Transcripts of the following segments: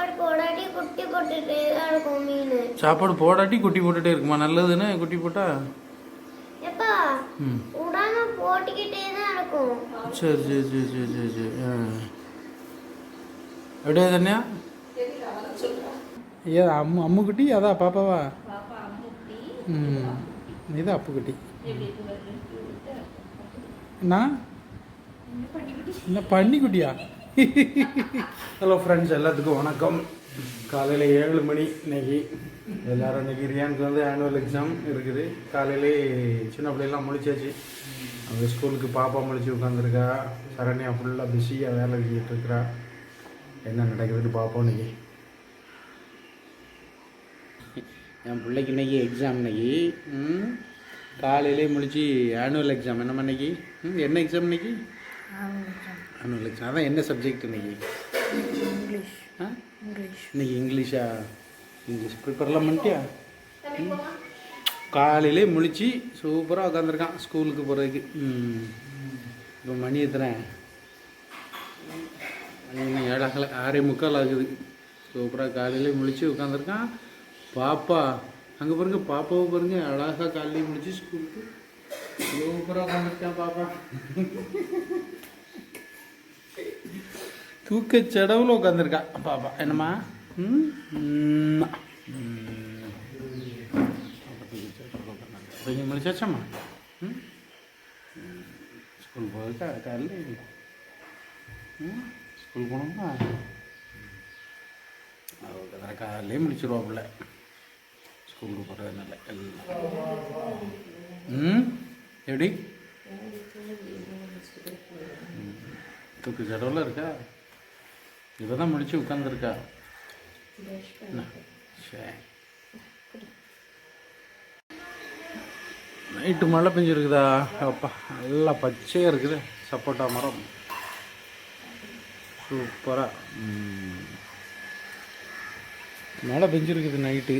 சாப்பாடு போடாட்டி குட்டி போட்டுட்டே தான் இருக்கும் மீன். சாப்பாடு போடாட்டி குட்டி போட்டுட்டே இருக்குமா? நல்லதுன்னு குட்டி போட்டா? எப்பா ம். விடாம போட்டுக்கிட்டே தான் இருக்கும். சரி சரி சரி சரி சரி சரி. ஆ. எப்படியா தண்ணியா ஏ அம்மு அம்முக்குட்டி? அதான் பாப்பாவா? ம். இது அப்புக்குட்டி. நான்? என்ன பன்னிக்குட்டியா? ஹலோ ஃப்ரெண்ட்ஸ் எல்லாத்துக்கும் வணக்கம். காலையில் ஏழு மணி இன்னைக்கு. எல்லாரும் இன்னைக்கு ரியானுக்கு வந்து ஆனுவல் எக்ஸாம் இருக்குது. காலையிலே சின்ன பிள்ளைலாம் முழிச்சாச்சு. அந்த ஸ்கூலுக்கு பாப்பா முழிச்சு உட்காந்துருக்கா சரண்யா ஃபுல்லாக பிஸியாக வேலை செஞ்சுட்டு இருக்கிறா என்ன நடக்குதுன்னு பார்ப்போம் இன்னைக்கு. என் பிள்ளைக்கு இன்னைக்கு எக்ஸாம் இன்னைக்கு. காலையிலே முடிச்சு ஆனுவல் எக்ஸாம் என்னம்மா இன்னைக்கு? ம் என்ன எக்ஸாம் இன்னைக்கு? ஆனுவல் எக்ஸாம் அதான் என்ன சப்ஜெக்ட் இன்னைக்கு? இங்கிலீஷ். ஆ? இங்கிலீஷ். இன்னைக்கு இங்கிலீஷா? இங்கிலீஷ் ப்ரிப்பேர்லாம் பண்ணிட்டியா? காலையிலே முழிச்சு சூப்பராக உட்காந்துருக்கான் ஸ்கூலுக்கு போகிறதுக்கு இப்போ மணி எத்தனை? மணி இன்னும் ஏழாகல. ஆறே முக்கால் ஆகுது. சூப்பராக காலையிலே முழிச்சு உட்காந்துருக்கான் பாப்பா அங்கே பாருங்க பாப்பாவை பாருங்க அழகாக காலையிலே முழிச்சு ஸ்கூலுக்கு சூப்பராக உட்காந்துருக்கான் பாப்பா தூக்க செடவில் உட்காந்துருக்கா பாப்பா என்னம்மா ம் ம். ம். கொஞ்சம் ம் ஸ்கூல் போகிறதுக்கா காலையில் ம் ஸ்கூல் போகணுமா ஓகே காலையிலே முடிச்சிருவாப்புல ஸ்கூலுக்கு போகிறதுனால எல்லாம் ம் எப்படி. தூக்கு ஜடவில் இருக்கா? இப்போ தான் முடிச்சு உட்காந்துருக்கா சரி நைட்டு மழை பெஞ்சிருக்குதா? அப்பா நல்லா பச்சையாக இருக்குது. சப்போட்டா மரம். சூப்பராக மழை பெஞ்சிருக்குது நைட்டு.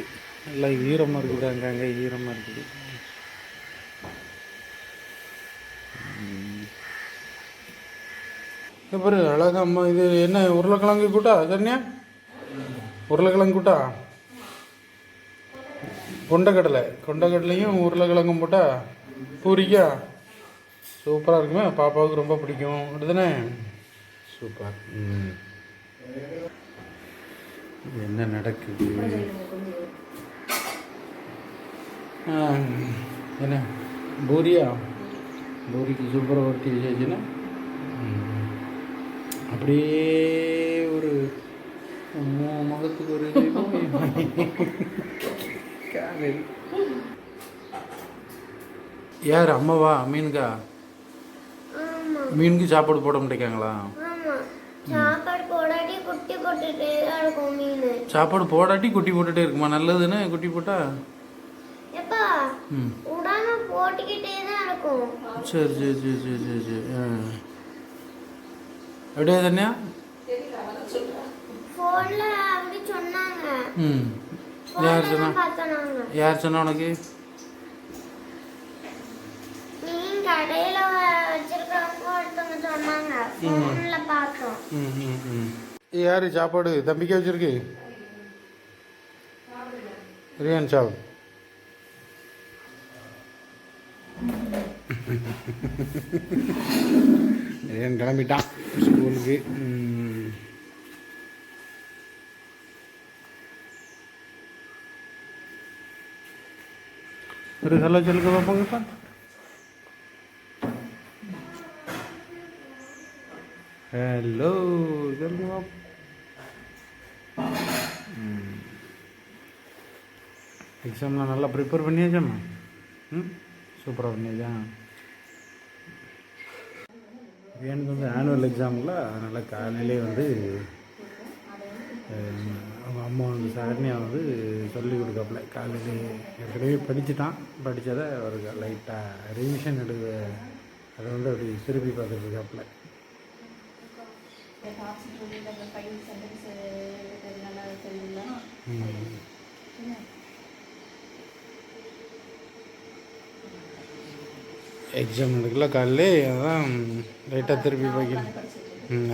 நல்லா ஈரமாக இருக்குது அங்கங்கே ஈரமாக இருக்குது இங்க பாரு அழகா இது என்ன உருளைக்கிழங்கு கூட்டா தண்ணியா உருளைக்கிழங்கு கூட்டா? கொண்டக்கடலை. கொண்டக்கடலையும் உருளைக்கிழங்கும் போட்டா பூரிக்கா? சூப்பராக இருக்குமே பாப்பாவுக்கு ரொம்ப பிடிக்கும். அப்படிதானே? சூப்பர். என்ன நடக்குது? என்ன? பூரியா? பூரிக்கு சூப்பராக வச்சாச்சுன்னா ம். அப்படியே ஒரு முகத்துக்கு ஒரு காலையில் யார்? அம்மாவா? மீனுக்கா? மீனுக்கு சாப்பாடு போட மாட்டேங்காங்களா? சாப்பாடு போடாட்டி குட்டி போட்டுட்டே இருக்கும் நல்லதுன்னு குட்டி போட்டா? ம். போட்டுக்கிட்டே இருக்கும். சரி சரி சரி சரி சரி சரி. ஆ. எப்படியா தண்ணியா? போன்ல அப்படி சொன்னாங்க. ம். யார் சொன்னா? யார் சொன்னா உனக்கு? மீன் கடையில வச்சிருக்கிறவங்க ஒருத்தவங்க சொன்னாங்க. போன்ல பார்த்தோம். ம் ம் ம். யார் சாப்பாடு? தம்பிக்கே வச்சிருக்கு? ரியான் சாப். ஏன் கிளம்பிட்டான்? ஸ்கூலுக்கு. ஒரு ஹலோ சொல்லுங்க பார்ப்போங்கப்பா ஹலோ சொல்லுங்க எக்ஸாம்லாம் நல்லா ப்ரிப்பேர் பண்ணியாச்சாம்மா? ம்? சூப்பராக பண்ணியாச்சா? எனக்கு வந்து ஆனுவல் எக்ஸாமில் அதனால் காலையிலே வந்து அவங்க அம்மா வந்து சரண்யா வந்து சொல்லி கொடுக்காப்புல காலையிலே ஏற்கனவே படிச்சுட்டான். படித்ததை ஒரு லைட்டாக ரிவிஷன் எடுக்க அதை வந்து அப்படி திருப்பி பார்த்துட்டு இருக்காப்புல ம். எக்ஸாம் நடக்கல காலையிலே அதான் லைட்டாக திருப்பி பார்க்கணும்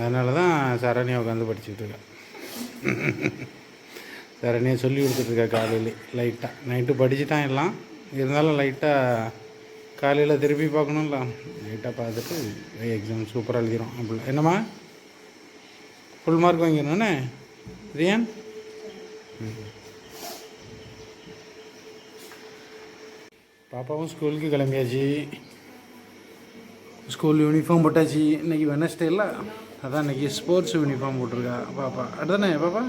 அதனால தான் சரண்யா உட்காந்து படிச்சுட்டு இருக்கேன் சரணியை சொல்லி கொடுத்துட்ருக்கா காலையில் லைட்டாக நைட்டு படிச்சுட்டான் எல்லாம். இருந்தாலும் லைட்டாக காலையில் திருப்பி பார்க்கணும்ல. லைட்டாக பார்த்துட்டு எக்ஸாம் சூப்பராக எழுதிடும் அப்படி என்னம்மா? ஃபுல் மார்க் வாங்கிடணுண்ணே ரியான் பாப்பாவும் ஸ்கூலுக்கு கிளம்பியாச்சு. ஸ்கூல் யூனிஃபார்ம் போட்டாச்சு. இன்னைக்கு வெனஸ்டே இல்லை? அதான் இன்னைக்கு ஸ்போர்ட்ஸ் யூனிஃபார்ம் போட்டிருக்கா. பாப்பா. அதுதானே பாப்பா?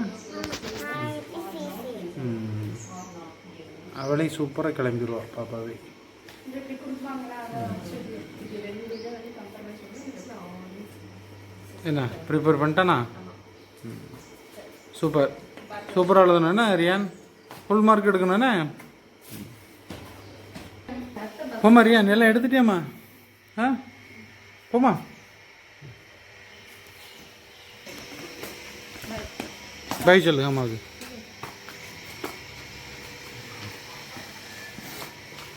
ம். அவளையும் சூப்பராக கிளம்பிடுவா பாப்பாவே. என்ன ப்ரிப்பேர் பண்ணிட்டானா? சூப்பர் சூப்பராக எழுதணுண்ணே ரியான்? ஃபுல் மார்க் எடுக்கணுண்ணே போமா ரியான் எல்லாம் எடுத்துட்டியாம்மா? ஆ? போமா பாய் சொல்லு அம்மாவுக்கு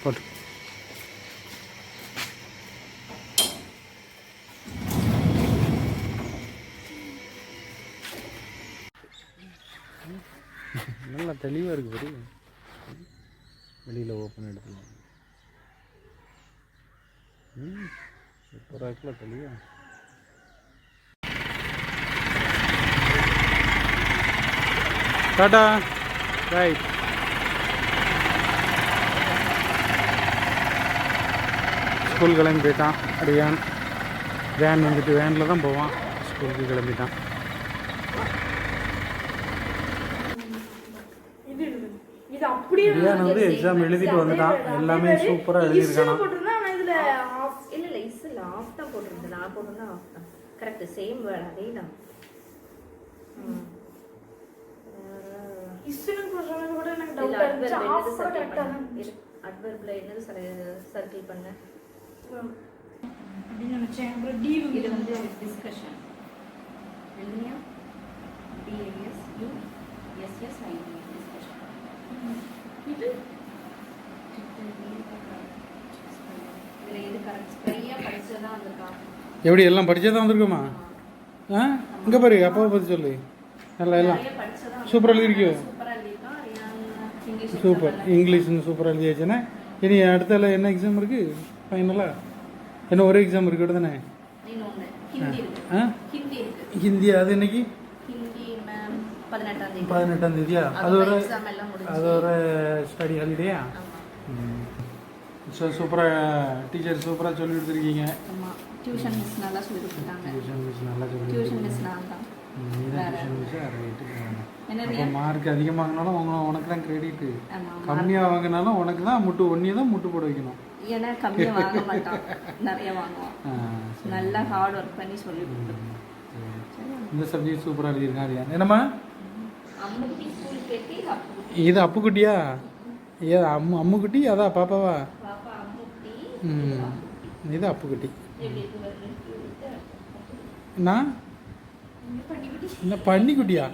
போட்டு. நல்லா தெளிவாக இருக்கு பெரிய வெளியில் ஓப்பன் எடுத்துலாம் ம். இருக்குல்ல தெளிவா டாடா ரைட் ஸ்கூல் கிளம்பி போயிட்டான் ரியான் வேன் வந்துட்டு வேனில் தான் போவான் ஸ்கூலுக்கு கிளம்பிட்டான் ரியான் வந்து எக்ஸாம் எழுதிட்டு வந்துட்டான் எல்லாமே சூப்பராக எழுதியிருக்கானா போட்டிருந்தா ஆனா இதுல ஆஃப் இல்ல இல்ல இஸ் இல்ல ஆஃப் தான் நான் போட்டிருந்தா ஆஃப் தான். கரெக்ட் சேம் வேர்ட் அதே தான் ஆஃப் அட்வர்ப்ல என்னது சர்க்கிள் பண்ண? அப்படின்னு நினைச்சேன். அப்புறம் டி இது வந்து டிஸ்கஷன் எழுதியா டிஎஸ் யூ எஸ்எஸ் ஐடி டிஸ்கஷன் இது? இதுல எது கரெக்ட் ஸ்ப்ரையா படிச்சதா வந்திருக்கா? எப்படி எல்லாம் படிச்சே தான் வந்திருக்குமா? ஆ? இங்கே பாரு அப்பாவை பற்றி சொல்லு. நல்லா எல்லாம். நிறைய படிச்சதா சூப்பரா இங்கிலீஷ்னு சூப்பராக எழுதியாச்சுன்னா இனி அடுத்தால என்ன எக்ஸாம் இருக்குது ஃபைனலாக என்ன ஒரு எக்ஸாம் இருக்குது தானே? ஆ? ஹிந்தி அது இன்னைக்கு பதினெட்டாம் தேதி. பதினெட்டாம் தேதியா? அது ஒரு எல்லாம் அது ஒரு ஸ்டடி ஹாலிடேயா ஸோ சூப்பராக டீச்சர் சூப்பராக சொல்லி கொடுத்துருக்கீங்க. டியூஷன் மிஸ் நல்லா சொல்லி கொடுத்துட்டாங்க. டியூஷன் மிஸ் நல்லா சொல்லி டியூஷன் மிஸ் நான் தான். மார்க் அதிகமாகினாலும் உனக்கு தான் கிரெடிட்டு ஆமா கம்மியாக வாங்கினாலும் உனக்கு தான் முட்டு ஒன்றே தான் முட்டு போட வைக்கணும். ஏன்னா கம்மியா வாங்க மாட்டான். நிறைய வாங்குவான். நல்லா ஹார்ட் ஒர்க் பண்ணி சொல்லி கொடுத்துருக்கோம். இந்த சப்ஜெக்ட் சூப்பராக எழுதியிருக்கான் ரியா என்னம்மா? இது அப்புக்குட்டியா? ஏ அம்மு அம்முக்குட்டி அதான் பாப்பாவா? இது அப்புக்குட்டி நான்? என்ன பன்னிக்குட்டியா